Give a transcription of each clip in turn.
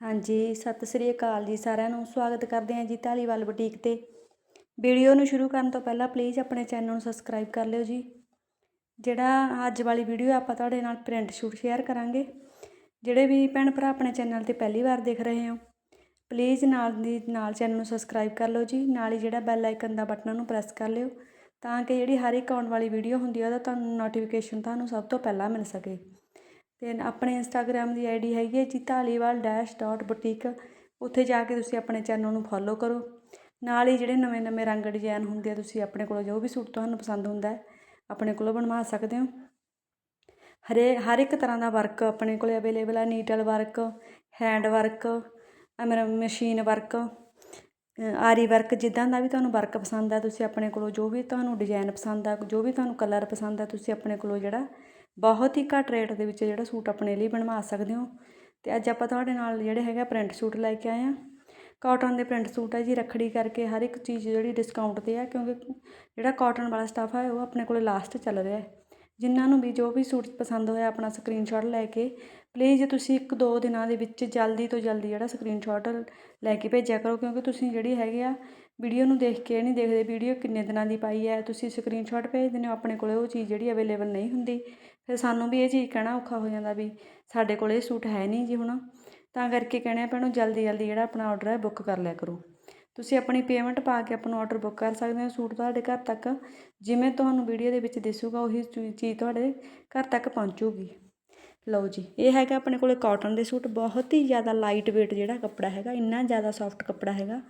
ਹਾਂਜੀ, ਸਤਿ ਸ੍ਰੀ ਅਕਾਲ ਜੀ ਸਾਰਿਆਂ ਨੂੰ। ਸਵਾਗਤ ਕਰਦੇ ਹਾਂ ਜੀ ਢਾਲੀਵਾਲ ਬੁਟੀਕ ਤੇ। ਵੀਡੀਓ ਨੂੰ ਸ਼ੁਰੂ ਕਰਨ ਤੋਂ ਪਹਿਲਾਂ ਪਲੀਜ਼ ਆਪਣੇ ਚੈਨਲ ਨੂੰ ਸਬਸਕ੍ਰਾਈਬ ਕਰ ਲਿਓ ਜੀ। ਜਿਹੜਾ ਅੱਜ ਵਾਲੀ ਵੀਡੀਓ ਆਪਾਂ ਤੁਹਾਡੇ ਨਾਲ ਪ੍ਰਿੰਟ ਸ਼ੂਟ ਸ਼ੇਅਰ ਕਰਾਂਗੇ, ਜਿਹੜੇ ਵੀ ਭੈਣ ਭਰਾ ਆਪਣੇ ਚੈਨਲ ਤੇ ਪਹਿਲੀ ਵਾਰ ਦੇਖ ਰਹੇ ਹੋ ਪਲੀਜ਼ ਨਾਲ ਦੀ ਨਾਲ ਚੈਨਲ ਨੂੰ ਸਬਸਕ੍ਰਾਈਬ ਕਰ ਲਓ ਜੀ। ਨਾਲ ਹੀ ਜਿਹੜਾ ਬੈਲ ਆਈਕਨ ਦਾ ਬਟਨ ਨੂੰ ਪ੍ਰੈਸ ਕਰ ਲਿਓ, ਤਾਂ ਕਿ ਜਿਹੜੀ ਹਰ ਇੱਕ ਆਉਣ ਵਾਲੀ ਵੀਡੀਓ ਹੁੰਦੀ ਹੈ ਉਹਦਾ ਤੁਹਾਨੂੰ ਨੋਟੀਫਿਕੇਸ਼ਨ ਤੁਹਾਨੂੰ ਸਭ ਤੋਂ ਪਹਿਲਾਂ ਮਿਲ ਸਕੇ। ਅਤੇ ਆਪਣੇ ਇੰਸਟਾਗ੍ਰਾਮ ਦੀ ਆਈ ਡੀ ਹੈਗੀ ਹੈ ਜੀ ਧਾਲੀਵਾਲ ਡੈਸ਼ ਡੋਟ ਬੁਟੀਕ ਉੱਥੇ ਜਾ ਕੇ ਤੁਸੀਂ ਆਪਣੇ ਚੈਨਲ ਨੂੰ ਫੋਲੋ ਕਰੋ। ਨਾਲ ਹੀ ਜਿਹੜੇ ਨਵੇਂ ਨਵੇਂ ਰੰਗ ਡਿਜ਼ਾਈਨ ਹੁੰਦੇ ਆ, ਤੁਸੀਂ ਆਪਣੇ ਕੋਲੋਂ ਜੋ ਵੀ ਸੂਟ ਤੁਹਾਨੂੰ ਪਸੰਦ ਹੁੰਦਾ ਹੈ, ਆਪਣੇ ਕੋਲੋਂ ਬਣਵਾ ਸਕਦੇ ਹੋ। ਹਰੇ, ਹਰ ਇੱਕ ਤਰ੍ਹਾਂ ਦਾ ਵਰਕ ਆਪਣੇ ਕੋਲ ਅਵੇਲੇਬਲ ਹੈ ਨੀਟਲ ਵਰਕ ਹੈਂਡ ਵਰਕ ਮੇਰਾ ਮਸ਼ੀਨ ਵਰਕ ਆਰੀ ਵਰਕ ਜਿੱਦਾਂ ਦਾ ਵੀ ਤੁਹਾਨੂੰ ਵਰਕ ਪਸੰਦ ਆ, ਤੁਸੀਂ ਆਪਣੇ ਕੋਲੋਂ ਜੋ ਵੀ ਤੁਹਾਨੂੰ ਡਿਜ਼ਾਈਨ ਪਸੰਦ ਆ, ਜੋ ਵੀ ਤੁਹਾਨੂੰ ਕਲਰ ਪਸੰਦ ਆ, ਤੁਸੀਂ ਆਪਣੇ ਕੋਲੋਂ ਜਿਹੜਾ ਬਹੁਤ ਹੀ ਘੱਟ ਰੇਟ ਦੇ ਵਿੱਚ ਜਿਹੜਾ ਸੂਟ ਆਪਣੇ ਲਈ ਬਣਵਾ ਸਕਦੇ ਹੋ। ਤੇ ਅੱਜ ਆਪਾਂ ਤੁਹਾਡੇ ਨਾਲ ਜਿਹੜੇ ਹੈਗਾ ਪ੍ਰਿੰਟ ਸੂਟ ਲੈ ਕੇ ਆਏ ਆ। ਕਾਟਨ ਦੇ ਪ੍ਰਿੰਟ ਸੂਟ ਹੈ ਜੀ, ਰੱਖੜੀ ਕਰਕੇ ਹਰ ਇੱਕ ਚੀਜ਼ ਜਿਹੜੀ ਡਿਸਕਾਊਂਟ ਤੇ ਆ, ਕਿਉਂਕਿ ਜਿਹੜਾ ਕਾਟਨ ਵਾਲਾ ਸਟਾਫ ਹੈ ਉਹ ਆਪਣੇ ਕੋਲੇ ਲਾਸਟ ਚੱਲ ਰਿਹਾ ਹੈ। ਜਿਨ੍ਹਾਂ ਨੂੰ ਵੀ ਜੋ ਵੀ ਸੂਟ ਪਸੰਦ ਹੋਇਆ, ਆਪਣਾ ਸਕਰੀਨਸ਼ਾਟ ਲੈ ਕੇ ਪਲੀਜ਼ ਤੁਸੀਂ ਇੱਕ ਦੋ ਦਿਨਾਂ ਦੇ ਵਿੱਚ ਜਲਦੀ ਤੋਂ ਜਲਦੀ ਜਿਹੜਾ ਸਕਰੀਨਸ਼ਾਟ ਲੈ ਕੇ ਭੇਜਿਆ ਕਰੋ, ਕਿਉਂਕਿ ਤੁਸੀਂ ਜਿਹੜੀ ਹੈਗੇ ਆ ਵੀਡੀਓ ਨੂੰ ਦੇਖ ਕੇ ਨਹੀਂ ਦੇਖਦੇ ਵੀਡੀਓ ਕਿੰਨੇ ਦਿਨਾਂ ਦੀ ਪਾਈ ਹੈ, ਤੁਸੀਂ ਸਕਰੀਨਸ਼ਾਟ ਭੇਜ ਦਿੰਦੇ ਹੋ, ਆਪਣੇ ਕੋਲੇ ਉਹ ਚੀਜ਼ ਜਿਹੜੀ ਅਵੇਲੇਬਲ ਨਹੀਂ ਹੁੰਦੀ। ਫਿਰ ਸਾਨੂੰ ਵੀ ਇਹ ਚੀਜ਼ ਕਹਿਣਾ ਔਖਾ ਹੋ ਜਾਂਦਾ ਵੀ ਸਾਡੇ ਕੋਲ ਇਹ ਸੂਟ ਹੈ ਨਹੀਂ ਜੀ ਹੁਣ। ਤਾਂ ਕਰਕੇ ਕਹਿਣਾ ਭੈਣੋ ਜਲਦੀ ਜਲਦੀ ਜਿਹੜਾ ਆਪਣਾ ਆਰਡਰ ਹੈ ਬੁੱਕ ਕਰ ਲਿਆ ਕਰੋ। ਤੁਸੀਂ ਆਪਣੀ ਪੇਮੈਂਟ ਪਾ ਕੇ ਆਪਣਾ ਆਰਡਰ ਬੁੱਕ ਕਰ ਸਕਦੇ ਹੋ ਸੂਟ ਤੁਹਾਡੇ ਘਰ ਤੱਕ। ਜਿਵੇਂ ਤੁਹਾਨੂੰ ਵੀਡੀਓ ਦੇ ਵਿੱਚ ਦਿਸੂਗਾ ਉਹੀ ਚੀਜ਼ ਤੁਹਾਡੇ ਘਰ ਤੱਕ ਪਹੁੰਚੂਗੀ। ਲਓ ਜੀ, ਇਹ ਹੈਗਾ ਆਪਣੇ ਕੋਲੇ ਕਾਟਨ ਦੇ ਸੂਟ। ਬਹੁਤ ਹੀ ਜ਼ਿਆਦਾ ਲਾਈਟ weight ਜਿਹੜਾ ਕੱਪੜਾ ਹੈਗਾ, ਇੰਨਾ ਜ਼ਿਆਦਾ ਸੌਫਟ ਕੱਪੜਾ ਹੈਗਾ।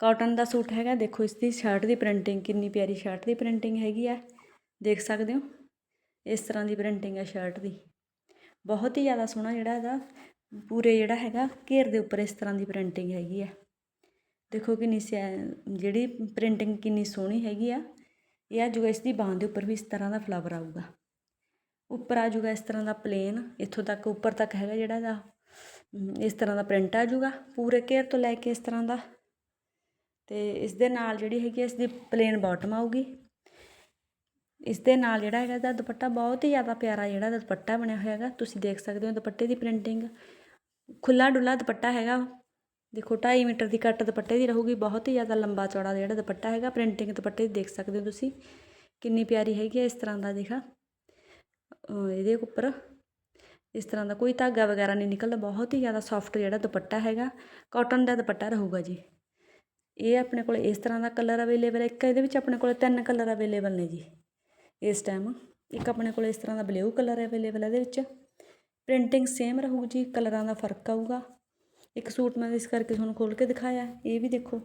ਕਾਟਨ ਦਾ ਸੂਟ ਹੈਗਾ, ਦੇਖੋ ਇਸ ਦੀ ਸ਼ਰਟ ਦੀ ਪ੍ਰਿੰਟਿੰਗ ਕਿੰਨੀ ਪਿਆਰੀ ਸ਼ਰਟ ਦੀ ਪ੍ਰਿੰਟਿੰਗ ਹੈਗੀ ਆ। ਦੇਖ ਸਕਦੇ ਹੋ? ਇਸ ਤਰ੍ਹਾਂ ਦੀ ਪ੍ਰਿੰਟਿੰਗ ਹੈ ਸ਼ਰਟ ਦੀ। ਬਹੁਤ ਹੀ ਜ਼ਿਆਦਾ ਸੋਹਣਾ ਜਿਹੜਾ ਇਹਦਾ ਪੂਰੇ ਜਿਹੜਾ ਹੈਗਾ, ਘੇਰ ਦੇ ਉੱਪਰ ਇਸ ਤਰ੍ਹਾਂ ਦੀ ਪ੍ਰਿੰਟਿੰਗ ਹੈਗੀ ਆ। ਦੇਖੋ ਕਿੰਨੀ ਜਿਹੜੀ ਪ੍ਰਿੰਟਿੰਗ ਕਿੰਨੀ ਸੋਹਣੀ ਹੈਗੀ ਆ, ਇਹ ਆ ਜੂਗਾ ਇਸ ਦੀ ਬਾਹਾਂ ਦੇ ਉੱਪਰ ਵੀ ਇਸ ਤਰ੍ਹਾਂ ਦਾ ਫਲਾਵਰ ਆਊਗਾ। ਉੱਪਰ ਆ ਜੂਗਾ ਇਸ ਤਰ੍ਹਾਂ ਦਾ ਪਲੇਨ ਇੱਥੋਂ ਤੱਕ ਉੱਪਰ ਤੱਕ ਹੈਗਾ ਜਿਹੜਾ ਇਹਦਾ ਇਸ ਤਰ੍ਹਾਂ ਦਾ ਪ੍ਰਿੰਟ ਆ ਜੂਗਾ, ਪੂਰੇ ਘੇਰ ਤੋਂ ਲੈ ਕੇ ਇਸ ਤਰ੍ਹਾਂ ਦਾ। ਤੇ ਇਸ ਦੇ ਨਾਲ ਜਿਹੜੀ ਹੈਗੀ ਇਸ ਦੀ ਪਲੇਨ ਬਾਟਮ ਆਊਗੀ। ਇਸ ਦੇ ਨਾਲ ਜਿਹੜਾ ਹੈਗਾ, ਇਹਦਾ ਦੁਪੱਟਾ ਬਹੁਤ ਹੀ ਜ਼ਿਆਦਾ ਪਿਆਰਾ ਜਿਹੜਾ ਦੁਪੱਟਾ ਬਣਿਆ ਹੋਇਆ ਹੈਗਾ। ਤੁਸੀਂ ਦੇਖ ਸਕਦੇ ਹੋ ਦੁਪੱਟੇ ਦੀ ਪ੍ਰਿੰਟਿੰਗ ਖੁੱਲਾ ਡੁੱਲਾ ਦੁਪੱਟਾ ਹੈਗਾ ਦੇਖੋ 2.5 ਮੀਟਰ ਦੀ ਕੱਟ ਦੁਪੱਟੇ ਦੀ ਰਹੂਗੀ। ਬਹੁਤ ਹੀ ਜ਼ਿਆਦਾ ਲੰਬਾ ਚੌੜਾ ਜਿਹੜਾ ਦੁਪੱਟਾ ਹੈਗਾ। ਪ੍ਰਿੰਟਿੰਗ ਦੁਪੱਟੇ ਦੀ ਦੇਖ ਸਕਦੇ ਹੋ ਤੁਸੀਂ। ਕਿੰਨੀ ਪਿਆਰੀ ਹੈਗੀ ਹੈ ਇਸ ਤਰ੍ਹਾਂ ਦਾ, ਦੇਖਾ। ਇਹਦੇ ਉੱਪਰ ਇਸ ਤਰ੍ਹਾਂ ਦਾ ਕੋਈ ਧਾਗਾ ਵਗੈਰਾ ਨਹੀਂ ਨਿਕਲਦਾ। ਬਹੁਤ ਹੀ ਜ਼ਿਆਦਾ ਸੌਫਟ ਜਿਹੜਾ ਦੁਪੱਟਾ ਹੈਗਾ। ਕਾਟਨ ਦਾ ਦੁਪੱਟਾ ਰਹੂਗਾ ਜੀ। ਇਹ ਆਪਣੇ ਕੋਲ ਇਸ ਤਰ੍ਹਾਂ ਦਾ ਕਲਰ ਅਵੇਲੇਬਲ ਹੈ। ਇੱਕ ਇਹਦੇ ਵਿੱਚ ਆਪਣੇ ਕੋਲ ਤਿੰਨ ਕਲਰ ਅਵੇਲੇਬਲ ਨੇ ਜੀ। ਇਸ ਟਾਈਮ ਇੱਕ ਆਪਣੇ ਕੋਲ ਇਸ ਤਰ੍ਹਾਂ ਦਾ ਬਲੂ ਕਲਰ ਅਵੇਲੇਬਲ ਹੈ ਇਹਦੇ ਵਿੱਚ। ਪ੍ਰਿੰਟਿੰਗ ਸੇਮ ਰਹੂ ਜੀ ਕਲਰਾਂ ਦਾ ਫ਼ਰਕ ਆਊਗਾ। ਇੱਕ ਸੂਟ ਮੈਂ ਇਸ ਕਰਕੇ ਤੁਹਾਨੂੰ ਖੋਲ ਕੇ ਦਿਖਾਇਆ, ਇਹ ਵੀ ਦੇਖੋ,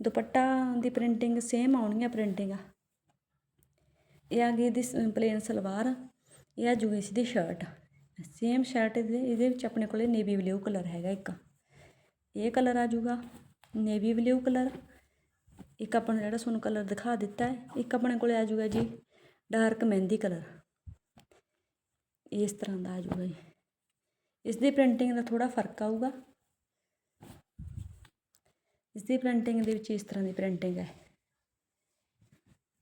ਦੁਪੱਟਾ ਦੀ ਪ੍ਰਿੰਟਿੰਗ ਸੇਮ ਆਉਣਗੀਆਂ ਹੈ ਪ੍ਰਿੰਟਿੰਗ ਇਹ ਆ ਗਈ ਦੀ ਪਲੇਨ ਸਲਵਾਰ, ਇਹ ਆ ਜੂਗੀ ਇਸ ਦੀ ਸ਼ਰਟ ਸੇਮ ਸ਼ਰਟ ਦੇ ਇਹਦੇ ਵਿੱਚ ਆਪਣੇ ਕੋਲੇ ਨੇਵੀ ਬਲੂ ਕਲਰ ਹੈਗਾ ਇੱਕ। ਇਹ ਕਲਰ ਆ ਜੂਗਾ ਨੇਵੀ ਬਲੂ ਕਲਰ ਇੱਕ ਆਪਣਾ ਜਿਹੜਾ ਤੁਹਾਨੂੰ ਕਲਰ ਦਿਖਾ ਦਿੱਤਾ ਹੈ, ਇੱਕ ਆਪਣੇ ਕੋਲੇ ਆ ਜੂਗਾ ਜੀ ਡਾਰਕ ਮਹਿੰਦੀ ਕਲਰ। ਇਸ ਤਰ੍ਹਾਂ ਦਾ ਆ ਜਾਊਗਾ ਜੀ ਇਸ ਦੀ ਪ੍ਰਿੰਟਿੰਗ ਦਾ ਥੋੜਾ ਫ਼ਰਕ ਆਊਗਾ। ਇਸ ਦੀ ਪ੍ਰਿੰਟਿੰਗ ਦੇ ਵਿੱਚ ਇਸ ਤਰ੍ਹਾਂ ਦੀ ਪ੍ਰਿੰਟਿੰਗ ਹੈ।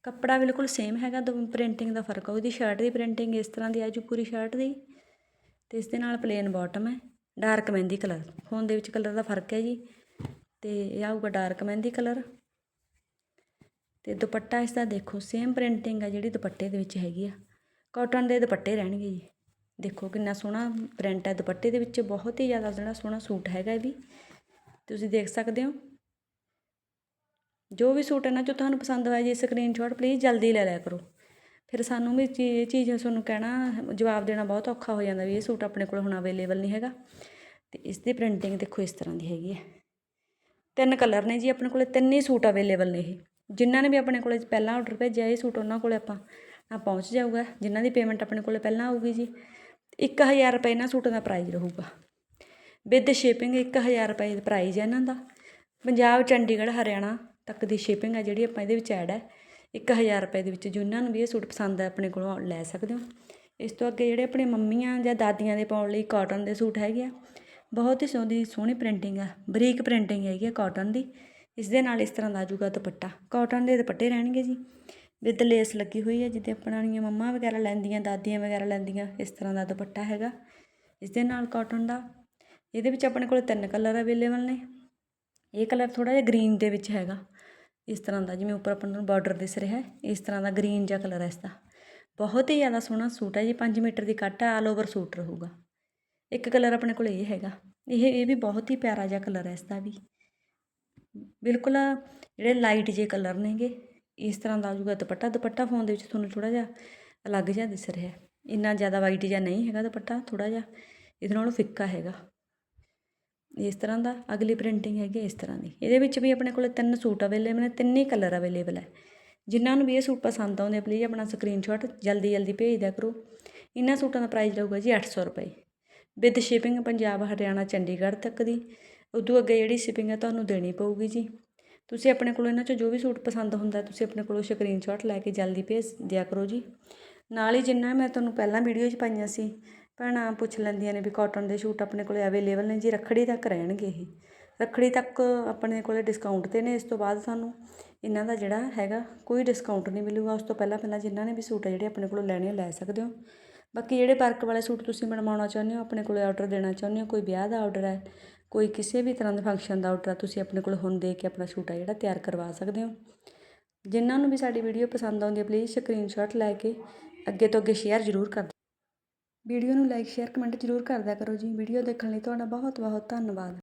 ਕੱਪੜਾ ਬਿਲਕੁਲ ਸੇਮ ਹੈਗਾ, ਦੋ ਪ੍ਰਿੰਟਿੰਗ ਦਾ ਫ਼ਰਕ ਆ। ਉਹਦੀ ਸ਼ਰਟ ਦੀ ਪ੍ਰਿੰਟਿੰਗ ਇਸ ਤਰ੍ਹਾਂ ਦੀ ਆ ਜੂ ਪੂਰੀ ਸ਼ਰਟ ਦੀ। ਤੇ ਇਸ ਦੇ ਨਾਲ ਪਲੇਨ ਬਾਟਮ ਹੈ, ਡਾਰਕ ਮਹਿੰਦੀ ਕਲਰ। ਫੋਨ ਦੇ ਵਿੱਚ ਕਲਰ ਦਾ ਫ਼ਰਕ ਹੈ ਜੀ। ਤੇ ਇਹ ਆਊਗਾ ਡਾਰਕ ਮਹਿੰਦੀ ਕਲਰ। ਅਤੇ ਦੁਪੱਟਾ ਇਸਦਾ ਦੇਖੋ ਸੇਮ ਪ੍ਰਿੰਟਿੰਗ ਆ ਜਿਹੜੀ ਦੁਪੱਟੇ ਦੇ ਵਿੱਚ ਹੈਗੀ ਆ। ਕੋਟਨ ਦੇ ਦੁਪੱਟੇ ਰਹਿਣਗੇ ਜੀ। ਦੇਖੋ ਕਿੰਨਾ ਸੋਹਣਾ ਪ੍ਰਿੰਟ ਹੈ ਦੁਪੱਟੇ ਦੇ ਵਿੱਚ, ਬਹੁਤ ਹੀ ਜ਼ਿਆਦਾ ਜਿਹੜਾ ਸੋਹਣਾ ਸੂਟ ਹੈਗਾ ਇਹ ਵੀ। ਤੁਸੀਂ ਦੇਖ ਸਕਦੇ ਹੋ। ਜੋ ਵੀ ਸੂਟ ਹੈ ਨਾ ਜੋ ਤੁਹਾਨੂੰ ਪਸੰਦ ਆਇਆ ਜੀ ਸਕਰੀਨਸ਼ਾਟ ਪਲੀਜ਼ ਜਲਦੀ ਲੈ ਲਿਆ ਕਰੋ। ਫਿਰ ਸਾਨੂੰ ਵੀ ਇਹ ਚੀਜ਼ ਤੁਹਾਨੂੰ ਕਹਿਣਾ, ਜਵਾਬ ਦੇਣਾ ਬਹੁਤ ਔਖਾ ਹੋ ਜਾਂਦਾ ਵੀ ਇਹ ਸੂਟ ਆਪਣੇ ਕੋਲ ਹੁਣ ਅਵੇਲੇਬਲ ਨਹੀਂ ਹੈਗਾ। ਤੇ ਇਸ ਦੀ ਪ੍ਰਿੰਟਿੰਗ ਦੇਖੋ ਇਸ ਤਰ੍ਹਾਂ ਦੀ ਹੈਗੀ ਹੈ ਤਿੰਨ ਕਲਰ ਨੇ ਜੀ, ਆਪਣੇ ਕੋਲ ਤਿੰਨ ਹੀ ਸੂਟ ਅਵੇਲੇਬਲ ਨੇ ਇਹ। ਜਿਨ੍ਹਾਂ ਨੇ ਵੀ ਆਪਣੇ ਕੋਲੇ ਪਹਿਲਾਂ ਆਰਡਰ ਭੇਜਿਆ ਇਹ ਸੂਟ ਉਹਨਾਂ ਕੋਲੇ ਆਪਾਂ, ਆ ਪਹੁੰਚ ਜਾਊਗਾ, ਜਿਨ੍ਹਾਂ ਦੀ ਪੇਮੈਂਟ ਆਪਣੇ ਕੋਲੇ ਪਹਿਲਾਂ ਆਊਗੀ ਜੀ। 1000 ਰੁਪਏ ਇਹਨਾਂ ਸੂਟਾਂ ਦਾ ਪ੍ਰਾਈਸ ਰਹੂਗਾ। ਵਿਦ ਸ਼ਿਪਿੰਗ 1000 ਰੁਪਏ ਦਾ ਪ੍ਰਾਈਸ ਹੈ ਇਹਨਾਂ ਦਾ। ਪੰਜਾਬ, ਚੰਡੀਗੜ੍ਹ, ਹਰਿਆਣਾ ਤੱਕ ਦੀ ਸ਼ਿਪਿੰਗ ਹੈ ਜਿਹੜੀ ਆਪਾਂ ਇਹਦੇ ਵਿੱਚ ਐਡ ਹੈ 1000 ਰੁਪਏ ਦੇ ਵਿੱਚ ਜਿਨ੍ਹਾਂ ਨੂੰ ਵੀ ਇਹ ਸੂਟ ਪਸੰਦ ਹੈ ਆਪਣੇ ਕੋਲੋਂ ਲੈ ਸਕਦੇ ਹੋ। ਇਸ ਤੋਂ ਅੱਗੇ ਜਿਹੜੇ ਆਪਣੇ ਮੰਮੀਆਂ ਜਾਂ ਦਾਦੀਆਂ ਦੇ ਪਾਉਣ ਲਈ ਕਾਟਨ ਦੇ ਸੂਟ ਹੈਗੇ ਆ, ਬਹੁਤ ਹੀ ਸੋਹਣੀ ਸੋਹਣੀ ਪ੍ਰਿੰਟਿੰਗ ਆ, ਬਰੀਕ ਪ੍ਰਿੰਟਿੰਗ ਹੈਗੀ ਆ ਕਾਟਨ ਦੀ। ਇਸ ਦੇ ਨਾਲ ਇਸ ਤਰ੍ਹਾਂ ਦਾ ਆਜੂਗਾ ਦੁਪੱਟਾ। ਕਾਟਨ ਦੇ ਦੁਪੱਟੇ ਰਹਿਣਗੇ ਜੀ। ਵਿਦ ਲੇਸ ਲੱਗੀ ਹੋਈ ਹੈ ਜਿੱਦੇ ਆਪਣੀਆਂ ਮੰਮਾ ਵਗੈਰਾ ਲੈਂਦੀਆਂ, ਦਾਦੀਆਂ ਵਗੈਰਾ ਲੈਂਦੀਆਂ, ਇਸ ਤਰ੍ਹਾਂ ਦਾ ਦੁਪੱਟਾ ਹੈਗਾ। ਇਸ ਦੇ ਨਾਲ ਕਾਟਨ ਦਾ। ਇਹਦੇ ਵਿੱਚ ਆਪਣੇ ਕੋਲ ਤਿੰਨ ਕਲਰ ਅਵੇਲੇਬਲ ਨੇ। ਇਹ ਕਲਰ ਥੋੜਾ ਜਿਹਾ ਗ੍ਰੀਨ ਦੇ ਵਿੱਚ ਹੈਗਾ। ਇਸ ਤਰ੍ਹਾਂ ਦਾ, ਜਿਵੇਂ ਉੱਪਰ ਆਪਾਂ ਨੂੰ ਬਾਰਡਰ ਦਿਸ ਰਿਹਾ ਹੈ, ਇਸ ਤਰ੍ਹਾਂ ਦਾ ਗ੍ਰੀਨ ਜਿਹਾ ਕਲਰ ਹੈ ਇਸ ਦਾ। ਬਹੁਤ ਹੀ ਜ਼ਿਆਦਾ ਸੋਹਣਾ ਸੂਟ ਹੈ ਜੀ 5 ਮੀਟਰ ਦੀ ਕੱਟ ਆਲ ਓਵਰ ਸੂਟ ਰਹੂਗਾ। ਇੱਕ ਕਲਰ ਆਪਣੇ ਕੋਲ ਇਹ ਹੈਗਾ। ਇਹ ਇਹ ਵੀ ਬਹੁਤ ਹੀ ਪਿਆਰਾ ਜਿਹਾ ਕਲਰ ਹੈ ਇਸ ਦਾ ਵੀ। ਬਿਲਕੁਲ ਜਿਹੜੇ ਲਾਈਟ ਜੇ ਕਲਰ ਨੇਗੇ, ਇਸ ਤਰ੍ਹਾਂ ਦਾ ਆਜੂਗਾ ਦੁਪੱਟਾ। ਦੁਪੱਟਾ ਫੋਨ ਦੇ ਵਿੱਚ ਤੁਹਾਨੂੰ ਥੋੜਾ ਜਿਹਾ ਅਲੱਗ ਜਿਹਾ ਦਿਸ ਰਿਹਾ ਇੰਨਾ ਜ਼ਿਆਦਾ ਵਾਈਟ ਜਿਹਾ ਨਹੀਂ ਹੈਗਾ ਦੁਪੱਟਾ ਥੋੜਾ ਜਿਹਾ ਇਹਦੇ ਨਾਲੋਂ ਫਿੱਕਾ ਹੈਗਾ। ਇਸ ਤਰ੍ਹਾਂ ਦਾ, ਅਗਲੀ ਪ੍ਰਿੰਟਿੰਗ ਹੈਗੀ ਇਸ ਤਰ੍ਹਾਂ ਦੀ। ਇਹਦੇ ਵਿੱਚ ਵੀ ਆਪਣੇ ਕੋਲ ਤਿੰਨ ਸੂਟ ਅਵੇਲੇਬਲ ਨੇ, ਤਿੰਨੇ ਕਲਰ ਅਵੇਲੇਬਲ ਹੈ। ਜਿਨ੍ਹਾਂ ਨੂੰ ਵੀ ਇਹ ਸੂਟ ਪਸੰਦ ਆਉਂਦੇ ਪਲੀਜ਼ ਆਪਣਾ ਸਕਰੀਨਸ਼ਾਟ ਜਲਦੀ ਜਲਦੀ ਭੇਜ ਦਿਆ ਕਰੋ। ਇਹਨਾਂ ਸੂਟਾਂ ਦਾ ਪ੍ਰਾਈਸ ਲਊਗਾ ਜੀ 800 ਰੁਪਏ। ਵਿਦ ਸ਼ਿਪਿੰਗ ਪੰਜਾਬ, ਹਰਿਆਣਾ, ਚੰਡੀਗੜ੍ਹ ਤੱਕ ਦੀ। ਉਦੋਂ ਅੱਗੇ ਜਿਹੜੀ ਸ਼ਿਪਿੰਗ ਹੈ ਤੁਹਾਨੂੰ ਦੇਣੀ ਪਊਗੀ ਜੀ। ਤੁਸੀਂ ਆਪਣੇ ਕੋਲ ਇਹਨਾਂ 'ਚੋਂ ਜੋ ਵੀ ਸੂਟ ਪਸੰਦ ਹੁੰਦਾ ਤੁਸੀਂ ਆਪਣੇ ਕੋਲੋਂ ਸਕਰੀਨਸ਼ਾਟ ਲੈ ਕੇ ਜਲਦੀ ਭੇਜ ਦਿਆ ਕਰੋ ਜੀ। ਨਾਲ ਹੀ ਜਿੰਨਾ ਮੈਂ ਤੁਹਾਨੂੰ ਪਹਿਲਾਂ ਵੀਡੀਓ 'ਚ ਪਾਈਆਂ ਸੀ, ਭੈਣਾਂ ਪੁੱਛ ਲੈਂਦੀਆਂ ਨੇ ਵੀ ਕਾਟਨ ਦੇ ਸੂਟ ਆਪਣੇ ਕੋਲ ਅਵੇਲੇਬਲ ਨੇ ਜੀ, ਰੱਖੜੀ ਤੱਕ ਰਹਿਣਗੇ ਇਹ। ਰੱਖੜੀ ਤੱਕ ਆਪਣੇ ਕੋਲੇ ਡਿਸਕਾਊਂਟ 'ਤੇ ਨੇ ਇਸ ਤੋਂ ਬਾਅਦ ਸਾਨੂੰ ਇਹਨਾਂ ਦਾ ਜਿਹੜਾ ਹੈਗਾ ਕੋਈ ਡਿਸਕਾਊਂਟ ਨਹੀਂ ਮਿਲੂਗਾ। ਉਸ ਤੋਂ ਪਹਿਲਾਂ ਪਹਿਲਾਂ ਜਿਨ੍ਹਾਂ ਨੇ ਵੀ ਸੂਟ ਆ ਜਿਹੜੇ ਆਪਣੇ ਕੋਲੋਂ ਲੈਣੇ ਆ, ਲੈ ਸਕਦੇ ਹੋ। ਬਾਕੀ ਜਿਹੜੇ ਵਰਕ ਵਾਲੇ ਸੂਟ ਤੁਸੀਂ ਬਣਵਾਉਣਾ ਚਾਹੁੰਦੇ ਹੋ, ਆਪਣੇ ਕੋਲੇ ਆਰਡਰ ਦੇਣਾ ਚਾਹੁੰਦੇ ਹੋ, ਕੋਈ ਵਿਆਹ ਦਾ ਆਰਡਰ ਹੈ ਕੋਈ ਕਿਸੇ ਵੀ ਤਰ੍ਹਾਂ ਦੇ ਫੰਕਸ਼ਨ ਦਾ ਆਰਡਰ ਤੁਸੀਂ ਆਪਣੇ ਕੋਲ ਹੁਣ ਦੇ ਕੇ ਆਪਣਾ ਸੂਟ ਆ ਜਿਹੜਾ ਤਿਆਰ ਕਰਵਾ ਸਕਦੇ ਹੋ। ਜਿਨ੍ਹਾਂ ਨੂੰ ਵੀ ਸਾਡੀ ਵੀਡੀਓ ਪਸੰਦ ਆਉਂਦੀ ਹੈ ਪਲੀਜ਼ ਸਕਰੀਨਸ਼ਾਟ ਲੈ ਕੇ ਅੱਗੇ ਤੋਂ ਅੱਗੇ ਸ਼ੇਅਰ ਜ਼ਰੂਰ ਕਰ ਦਿਓ। ਵੀਡੀਓ ਨੂੰ ਲਾਈਕ ਸ਼ੇਅਰ ਕਮੈਂਟ ਜ਼ਰੂਰ ਕਰਦਿਆ ਕਰੋ ਜੀ। ਵੀਡੀਓ ਦੇਖਣ ਲਈ ਤੁਹਾਡਾ ਬਹੁਤ ਬਹੁਤ ਧੰਨਵਾਦ।